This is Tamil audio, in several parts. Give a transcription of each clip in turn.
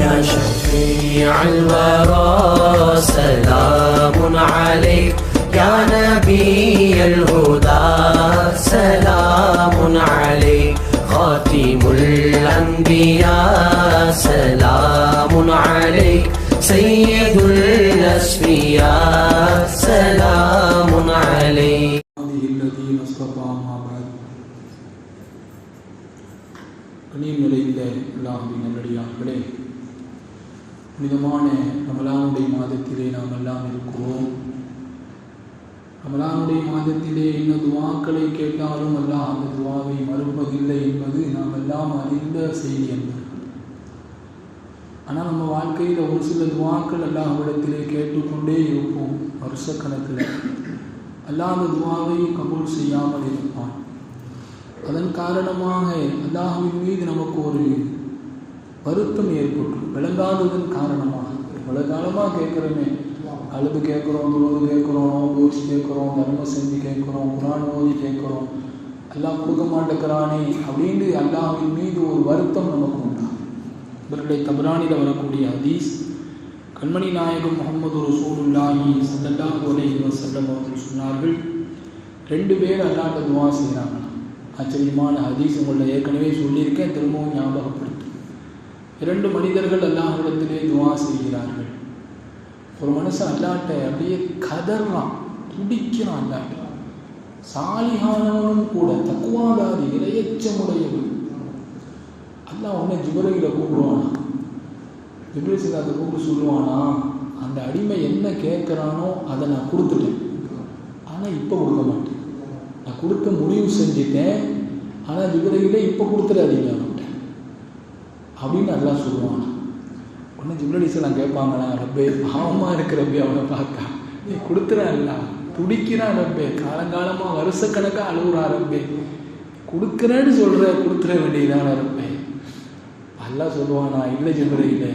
يا شفيع الورى سلام عليك. يا نبي الهدى سلام عليك. خاتم الأنبياء سلام عليك. سيد الأسفياء கணியம் நிறைந்த அல்லாஹுவின் நல்லடியார்களே புனிதமான ரமலானுடைய மாதத்திலே நாம் எல்லாம் இருக்கிறோம். ரமலானுடைய மாதத்திலே என்ன துவாக்களை கேட்டாலும் அல்லாஹ் அந்த துவாவை மறுப்பதில்லை என்பது நாம் எல்லாம் அறிந்த செய்தி என்பது. ஆனால் நம்ம வாழ்க்கையில் ஒரு சில துவாக்கள் அல்லாஹ்விடத்திலே கேட்டுக்கொண்டே இருப்போம். வருஷக்கணக்கில். அல்லாத அந்த துவாவை கபூல் செய்யாமல் இருப்பான். அதன் காரணமாக அல்லாஹுவின் மீது நமக்கு ஒரு வருத்தம் ஏற்பட்டு விளங்காததன் காரணமாக. இவ்வளோ காலமாக கேட்குறோமே அழுது கேட்குறோம் தொழுது கேட்குறோம் யோசி கேட்குறோம் தர்ம செஞ்சு கேட்குறோம் குரான் ஓதி கேட்குறோம் எல்லாம் கொடுக்க மாட்டேங்கிறானே அப்படின்னு அல்லாஹின் மீது ஒரு வருத்தம் நமக்கு உண்டா இவர்களுடைய தபரானில் வரக்கூடிய ஹதீஸ் கண்மணி நாயகம் முகமது ரசூலுல்லாஹி ஸல்லல்லாஹு அலைஹி வஸல்லம் அவர்கள் சொன்னார்கள் ரெண்டு பேர் அல்லாட்ட துவா செய்கிறாங்க ஆச்சரியமான ஹதீஸ் உங்களை ஏற்கனவே சொல்லியிருக்கேன் திரும்பவும் ஞாபகப்படுத்தும் இரண்டு மனிதர்கள் அல்லாஹிடத்திலே துவா செய்கிறார்கள். ஒரு மனுஷன் அல்லாட்ட அப்படியே கதறான் துடிக்கிறான் அல்லாட்ட. சாலிகானவனும் கூட தக்குவாதாரி இரையச்சமுடையவன். அல்லாஹ் உடனே ஜிபரையில் கூப்பிடுவானா? ஜிபரி சிலாத்தை கூப்பிட்டு சொல்லுவானா அந்த அடிமை என்ன கேட்குறானோ அதை நான் கொடுத்துட்டேன். ஆனால் இப்போ கொடுக்க மாட்டேன். நான் கொடுக்க முடிவு செஞ்சுட்டேன் ஆனால் ஜிப்ரையிலே இப்போ கொடுத்துடாதீங்க அவன்கிட்ட. அப்படின்னு நல்லா சொல்லுவானா. உடனே ஜிப்ரலி நான் கேட்பாங்களா ரப்பே பாவமாக இருக்கிற ரப்பே அவனை பார்த்தா. நீ கொடுத்துறான்ல துடிக்கிறான் ரப்பே. காலங்காலமாக வருஷக்கணக்காக அழுகுறா ரப்பே. கொடுக்குறேன்னு சொல்கிற கொடுத்துட வேண்டியதான ரப்பே. நல்லா சொல்லுவானா இல்லை ஜிப்ரையிலே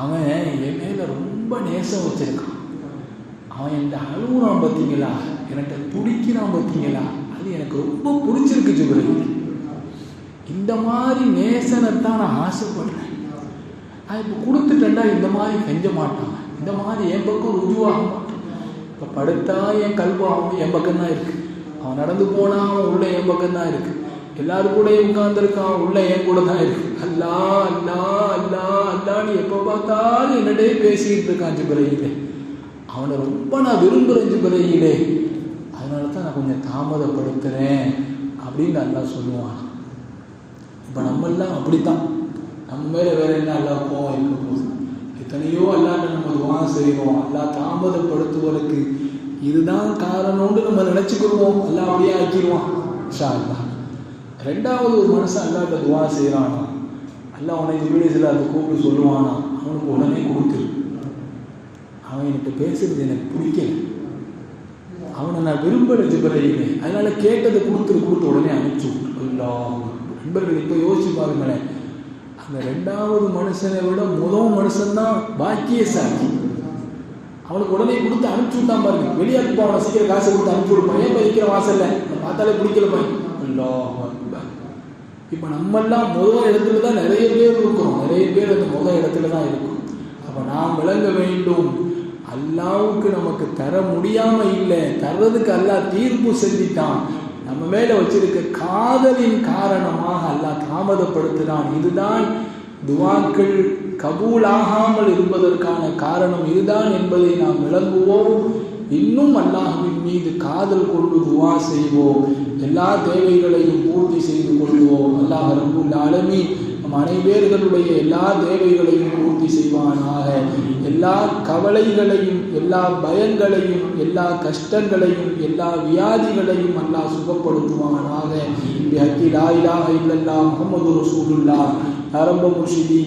அவன் என் மேலே ரொம்ப நேசம் வச்சிருக்கான். அவன் இந்த அழுகுறான் பார்த்தீங்களா என்கிட்ட பிடிக்கிறான் பார்த்தீங்களா? அது எனக்கு ரொம்ப பிடிச்சிருக்கு ஜிப்ரையில் இந்த மாதிரி நேசனைத்தான் நான் ஆசைப்படுறேன். நான் இப்போ கொடுத்துட்டேன்டா இந்த மாதிரி செஞ்ச மாட்டான் இந்த மாதிரி என் பக்கம் ருஜுவாக மாட்டான் இப்போ படுத்தா என் கல்வாகவும் என் பக்கம் தான் இருக்கு. அவன் நடந்து போனா அவன் உள்ள என் பக்கம் தான் இருக்கு எல்லாரும் கூட உட்கார்ந்துருக்கான் உள்ள என் கூட தான் இருக்கு. அல்லா அல்லா அல்லா அல்லான்னு எப்போ பார்த்தாலும் என்னடே பேசிக்கிட்டு இருக்கான் ஜிபரையிலே அவனை ரொம்ப நான் விரும்புகிறேன் ஜிபரையிலே அதனால தான் நான் கொஞ்சம் தாமதப்படுத்துகிறேன் அப்படின்னு நல்லா சொல்லுவான் இப்போ நம்மெல்லாம் அப்படித்தான். நம்ம மேலே வேற என்ன அல்லா கோவம் இருக்க போகுது? எத்தனையோ அல்லாட்ட நம்ம துவா செய்வோம். அல்லா தாமதப்படுத்துவதற்கு இதுதான் காரணம்னு நம்ம நினச்சிக்கிடுவோம் அல்லா அப்படியே ஆக்கிடுவான். ஷா அல்லா ரெண்டாவது ஒரு மனுஷன் அல்லாட்ட துவா செய்கிறானா அல்லா உனக்கு வீடியோஸில் அதை கூப்பிட்டு சொல்லுவானா? அவனுக்கு உடனே கொடுத்துரு. அவன் என்கிட்ட பேசுறது எனக்கு பிடிக்கல. அவனை நான் விரும்பலை ஜிபரையிலே. அதனால கேட்டதை கொடுத்துரு கொடுத்து உடனே அனுப்பிச்சு விட்டு நண்பர்கள் இப்போ யோசிச்சு பாருங்களேன். அந்த ரெண்டாவது மனுஷனை விட முதல் மனுஷன்தான் பாக்கியசாலி அவனுக்கு உடனே கொடுத்து அனுப்பிச்சு விட்டான் பாருங்க. வெளியாக்கு போவான் சீக்கிரம் காசு கொடுத்து அனுப்பிச்சு விடுப்பான் ஏன் வைக்கிற வாசல்ல. பார்த்தாலே பிடிக்கல பையன் இப்போ நம்மெல்லாம் முதல் இடத்துல தான் நிறைய பேர் இருக்கிறோம். நிறைய பேர் அந்த முதல் இடத்துல தான் இருக்கும். அப்போ நாம் விளங்க வேண்டும். அல்லாவுக்கு நமக்கு தர முடியாம இல்லை. தர்றதுக்கு அல்லா தீர்ப்பு செஞ்சிட்டான். நம்ம மேல வச்சிருக்க காதலின் காரணமாக அல்லாஹ் தாமதப்படுத்துகிறான் இதுதான் துவாக்கள் கபூலாகாமல் இருப்பதற்கான காரணம். இதுதான் என்பதை நாம் விளங்குவோம். இன்னும் அல்லாஹுவின் மீது காதல் கொண்டு துவா செய்வோம். எல்லா தேவைகளையும் பூர்த்தி செய்து கொள்வோம். அல்லாஹ் ரபுல் ஆலமி நம் அனைவர்களுடைய எல்லா தேவைகளையும் பூர்த்தி எல்லா கவலைகளையும் எல்லா பயங்களையும் எல்லா கஷ்டங்களையும் எல்லா வியாதிகளையும் அல்லாஹ் சுகப்படுத்துவானாக. முகமது லா இலாஹ இல்லல்லாஹ் முஹம்மது ரசூலுல்லாஹ். அரம்ப முர்ஷிதி